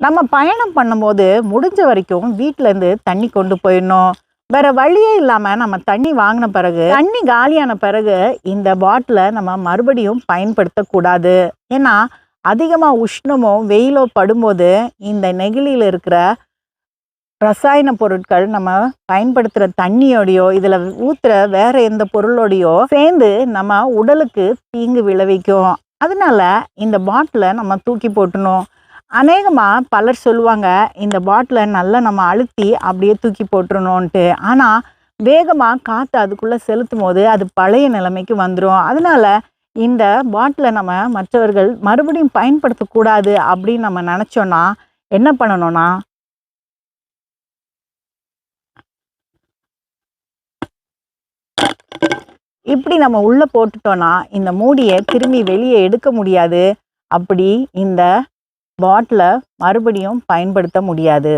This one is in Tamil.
நம்ம பயணம் பண்ணும்போது முடிஞ்ச வரைக்கும் வீட்டிலேருந்து தண்ணி கொண்டு போயிடணும். வேற வழியே இல்லாமல் நம்ம தண்ணி வாங்கின பிறகு தண்ணி காலியான பிறகு இந்த பாட்டிலை நம்ம மறுபடியும் பயன்படுத்தக்கூடாது ஏன்னா அதிகமாக உஷ்ணமோ வெயிலோ படும்போது இந்த நெகிழியில் இருக்கிற ரசாயன பொருட்கள் நம்ம பயன்படுத்துகிற தண்ணியோடையோ இதில் ஊற்றுற வேற எந்த பொருளோடையோ சேர்ந்து நம்ம உடலுக்கு தீங்கு விளைவிக்கும். அதனால இந்த பாட்டிலை நம்ம தூக்கி போட்டணும் அநேகமாக பலர் சொல்லுவாங்க இந்த பாட்டிலை நல்லா நம்ம அழுத்தி அப்படியே தூக்கி போட்டுருணுன்ட்டு ஆனால் வேகமாக காற்று அதுக்குள்ளே செலுத்தும் போது அது பழைய நிலைமைக்கு வந்துடும் அதனால் இந்த பாட்டிலை நம்ம மற்றவர்கள் மறுபடியும் பயன்படுத்தக்கூடாது அப்படின்னு நம்ம நினச்சோன்னா என்ன பண்ணணும்னா? இப்படி நம்ம உள்ளே போட்டுட்டோன்னா இந்த மூடியை திரும்பி வெளியே எடுக்க முடியாது. அப்படி இந்த பாட்டிலை மறுபடியும் பயன்படுத்த முடியாது.